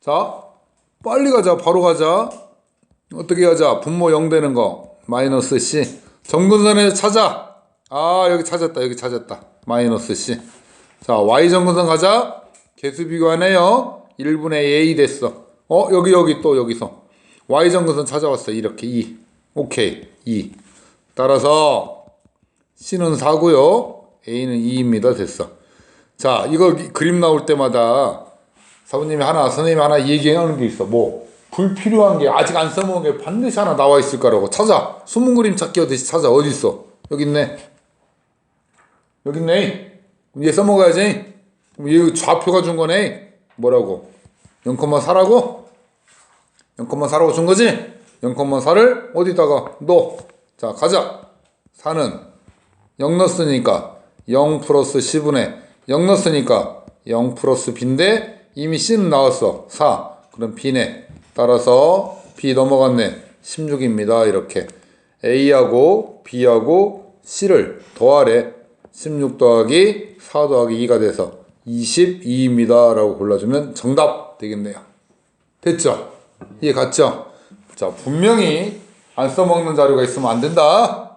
자, 빨리 가자. 바로 가자. 어떻게 하자? 분모 0 되는 거. 마이너스 C. 정근선에 찾아. 아, 여기 찾았다. 여기 찾았다. 마이너스 C. 자, Y 정근선 가자. 개수 비교하네요. 1분의 A 됐어. 어, 여기, 여기 또 여기서. Y 정근선 찾아왔어. 이렇게 2. 오케이. 2. 따라서 C는 4고요. A는 2입니다. 됐어. 자, 이거 그림 나올 때마다 사부님이 하나, 선생님이 하나 얘기하는 게 있어. 뭐, 불필요한 게 아직 안 써먹은 게 반드시 하나 나와 있을 거라고. 찾아. 숨은 그림 찾기 하듯이 찾아. 어디 있어? 여기 있네. 여기 있네. 그럼 얘 써먹어야지. 얘 좌표가 준 거네. 뭐라고? 0,4라고? 0,4라고 준 거지? 0,4를 어디다가 넣어. 자, 가자. 4는 0 넣었으니까 0 플러스 10분의 0 넣었으니까 0 플러스 B인데 이미 C는 나왔어. 4. 그럼 B네. 따라서 B 넘어갔네. 16입니다. 이렇게. A하고 B하고 C를 더하래. 16 더하기 4 더하기 2가 돼서 22입니다. 라고 골라주면 정답 되겠네요. 됐죠? 이해 갔죠? 자, 분명히 안 써먹는 자료가 있으면 안 된다.